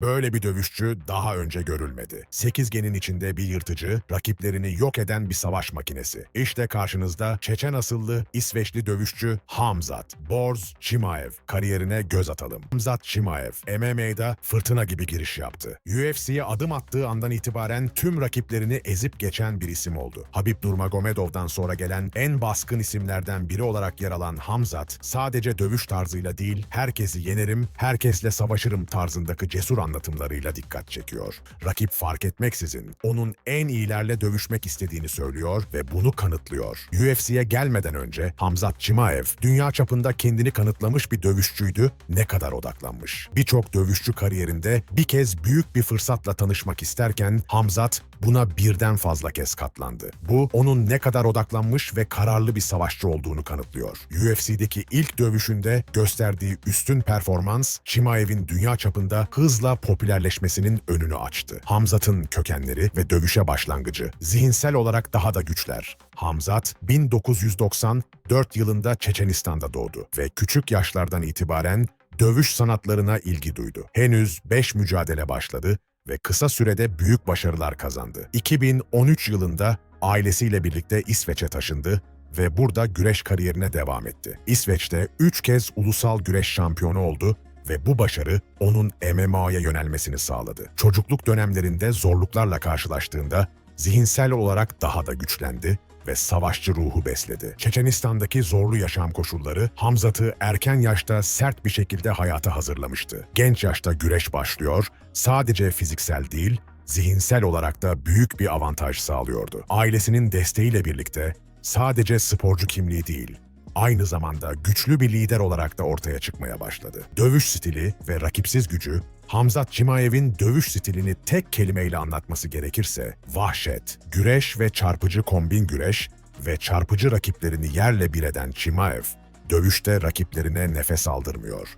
Böyle bir dövüşçü daha önce görülmedi. Sekizgenin içinde bir yırtıcı, rakiplerini yok eden bir savaş makinesi. İşte karşınızda Çeçen asıllı İsveçli dövüşçü Hamzat Borz Chimaev. Kariyerine göz atalım. Hamzat Chimaev, MMA'da fırtına gibi giriş yaptı. UFC'ye adım attığı andan itibaren tüm rakiplerini ezip geçen bir isim oldu. Habib Nurmagomedov'dan sonra gelen en baskın isimlerden biri olarak yer alan Hamzat, sadece dövüş tarzıyla değil, herkesi yenerim, herkesle savaşırım tarzındaki cesur anlatımlarıyla dikkat çekiyor. Rakip fark etmeksizin onun en iyilerle dövüşmek istediğini söylüyor ve bunu kanıtlıyor. UFC'ye gelmeden önce Hamzat Chimaev, dünya çapında kendini kanıtlamış bir dövüşçüydü, ne kadar odaklanmış. Birçok dövüşçü kariyerinde bir kez büyük bir fırsatla tanışmak isterken Hamzat buna birden fazla kez katlandı. Bu onun ne kadar odaklanmış ve kararlı bir savaşçı olduğunu kanıtlıyor. UFC'deki ilk dövüşünde gösterdiği üstün performans, Chimaev'in dünya çapında hızla popülerleşmesinin önünü açtı. Hamzat'ın kökenleri ve dövüşe başlangıcı zihinsel olarak daha da güçler. Hamzat 1994 yılında Çeçenistan'da doğdu ve küçük yaşlardan itibaren dövüş sanatlarına ilgi duydu. Henüz 5 mücadele başladı ve kısa sürede büyük başarılar kazandı. 2013 yılında ailesiyle birlikte İsveç'e taşındı ve burada güreş kariyerine devam etti. İsveç'te 3 kez ulusal güreş şampiyonu oldu ve bu başarı onun MMA'ya yönelmesini sağladı. Çocukluk dönemlerinde zorluklarla karşılaştığında zihinsel olarak daha da güçlendi ve savaşçı ruhu besledi. Çeçenistan'daki zorlu yaşam koşulları Hamzat'ı erken yaşta sert bir şekilde hayata hazırlamıştı. Genç yaşta güreş başlıyor, sadece fiziksel değil, zihinsel olarak da büyük bir avantaj sağlıyordu. Ailesinin desteğiyle birlikte sadece sporcu kimliği değil, aynı zamanda güçlü bir lider olarak da ortaya çıkmaya başladı. Dövüş stili ve rakipsiz gücü Hamzat Cimaev'in dövüş stilini tek kelimeyle anlatması gerekirse vahşet, güreş ve çarpıcı kombin güreş ve çarpıcı rakiplerini yerle bir eden Cimaev, dövüşte rakiplerine nefes aldırmıyor.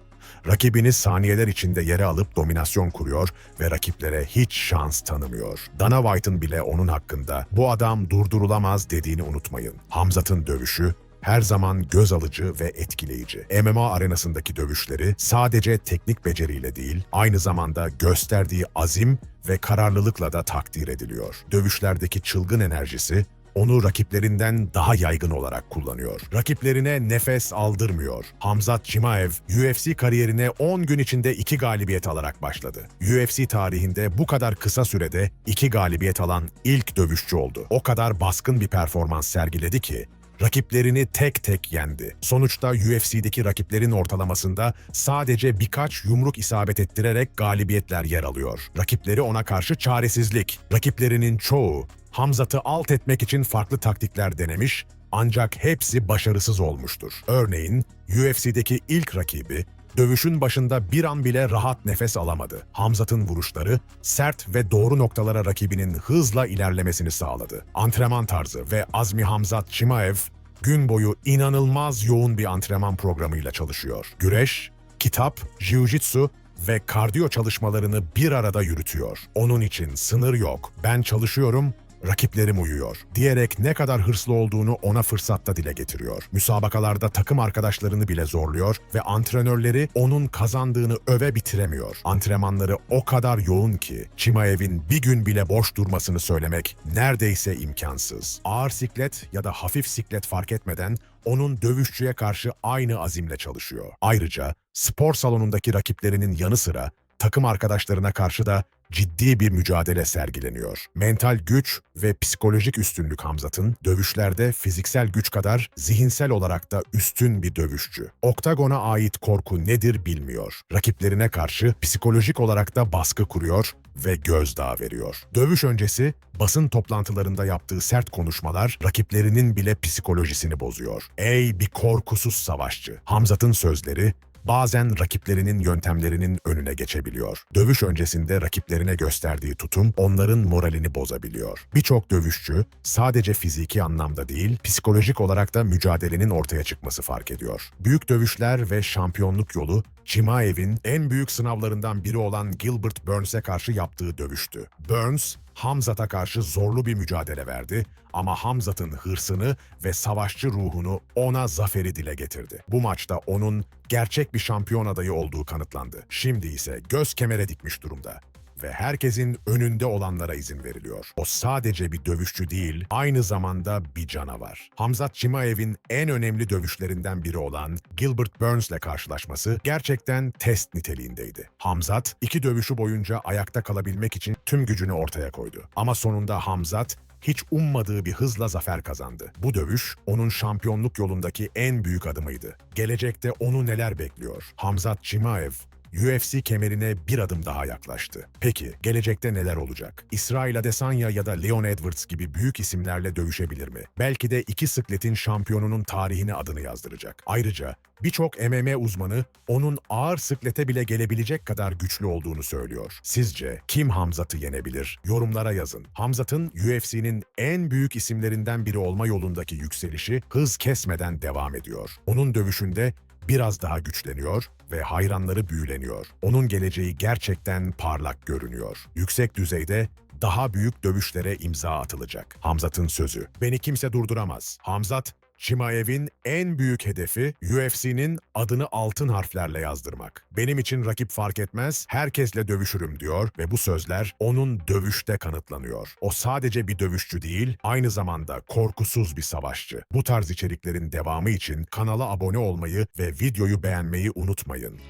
Rakibini saniyeler içinde yere alıp dominasyon kuruyor ve rakiplere hiç şans tanımıyor. Dana White'ın bile onun hakkında bu adam durdurulamaz dediğini unutmayın. Hamzat'ın dövüşü her zaman göz alıcı ve etkileyici. MMA arenasındaki dövüşleri sadece teknik beceriyle değil, aynı zamanda gösterdiği azim ve kararlılıkla da takdir ediliyor. Dövüşlerdeki çılgın enerjisi onu rakiplerinden daha yaygın olarak kullanıyor. Rakiplerine nefes aldırmıyor. Hamzat Cimaev, UFC kariyerine 10 gün içinde 2 galibiyet alarak başladı. UFC tarihinde bu kadar kısa sürede 2 galibiyet alan ilk dövüşçü oldu. O kadar baskın bir performans sergiledi ki, rakiplerini tek tek yendi. Sonuçta UFC'deki rakiplerin ortalamasında sadece birkaç yumruk isabet ettirerek galibiyetler yer alıyor. Rakipleri ona karşı çaresizlik. Rakiplerinin çoğu Hamzat'ı alt etmek için farklı taktikler denemiş ancak hepsi başarısız olmuştur. Örneğin UFC'deki ilk rakibi dövüşün başında bir an bile rahat nefes alamadı. Hamzat'ın vuruşları sert ve doğru noktalara rakibinin hızla ilerlemesini sağladı. Antrenman tarzı ve Azmi Hamzat Chimaev gün boyu inanılmaz yoğun bir antrenman programıyla çalışıyor. Güreş, kitap, jiu-jitsu ve kardiyo çalışmalarını bir arada yürütüyor. Onun için sınır yok. Ben çalışıyorum, rakiplerim uyuyor diyerek ne kadar hırslı olduğunu ona fırsatta dile getiriyor. Müsabakalarda takım arkadaşlarını bile zorluyor ve antrenörleri onun kazandığını öve bitiremiyor. Antrenmanları o kadar yoğun ki Chimaev'in bir gün bile boş durmasını söylemek neredeyse imkansız. Ağır siklet ya da hafif siklet fark etmeden onun dövüşçüye karşı aynı azimle çalışıyor. Ayrıca spor salonundaki rakiplerinin yanı sıra takım arkadaşlarına karşı da ciddi bir mücadele sergileniyor. Mental güç ve psikolojik üstünlük Hamzat'ın dövüşlerde fiziksel güç kadar zihinsel olarak da üstün bir dövüşçü. Oktagona ait korku nedir bilmiyor. Rakiplerine karşı psikolojik olarak da baskı kuruyor ve gözdağı veriyor. Dövüş öncesi basın toplantılarında yaptığı sert konuşmalar rakiplerinin bile psikolojisini bozuyor. Ey bir korkusuz savaşçı. Hamzat'ın sözleri bazen rakiplerinin yöntemlerinin önüne geçebiliyor. Dövüş öncesinde rakiplerine gösterdiği tutum onların moralini bozabiliyor. Birçok dövüşçü sadece fiziki anlamda değil, psikolojik olarak da mücadelenin ortaya çıkması fark ediyor. Büyük dövüşler ve şampiyonluk yolu Chimaev'in en büyük sınavlarından biri olan Gilbert Burns'e karşı yaptığı dövüştü. Burns, Hamzat'a karşı zorlu bir mücadele verdi ama Hamzat'ın hırsını ve savaşçı ruhunu ona zaferi dile getirdi. Bu maçta onun gerçek bir şampiyon adayı olduğu kanıtlandı. Şimdi ise göz kemere dikmiş durumda ve herkesin önünde olanlara izin veriliyor. O sadece bir dövüşçü değil, aynı zamanda bir canavar. Hamzat Chimaev'in en önemli dövüşlerinden biri olan Gilbert Burns'le karşılaşması gerçekten test niteliğindeydi. Hamzat, iki dövüşü boyunca ayakta kalabilmek için tüm gücünü ortaya koydu. Ama sonunda Hamzat, hiç ummadığı bir hızla zafer kazandı. Bu dövüş onun şampiyonluk yolundaki en büyük adımıydı. Gelecekte onu neler bekliyor? Hamzat Chimaev UFC kemerine bir adım daha yaklaştı. Peki gelecekte neler olacak? İsrail Adesanya ya da Leon Edwards gibi büyük isimlerle dövüşebilir mi? Belki de iki sıkletin şampiyonunun tarihine adını yazdıracak. Ayrıca birçok MMA uzmanı onun ağır sıklete bile gelebilecek kadar güçlü olduğunu söylüyor. Sizce kim Hamzat'ı yenebilir? Yorumlara yazın. Hamzat'ın UFC'nin en büyük isimlerinden biri olma yolundaki yükselişi hız kesmeden devam ediyor. Onun dövüşünde biraz daha güçleniyor ve hayranları büyüleniyor. Onun geleceği gerçekten parlak görünüyor. Yüksek düzeyde daha büyük dövüşlere imza atılacak. Hamzat'ın sözü. Beni kimse durduramaz. Hamzat, Chimaev'in en büyük hedefi UFC'nin adını altın harflerle yazdırmak. Benim için rakip fark etmez, herkesle dövüşürüm diyor ve bu sözler onun dövüşte kanıtlanıyor. O sadece bir dövüşçü değil, aynı zamanda korkusuz bir savaşçı. Bu tarz içeriklerin devamı için kanala abone olmayı ve videoyu beğenmeyi unutmayın.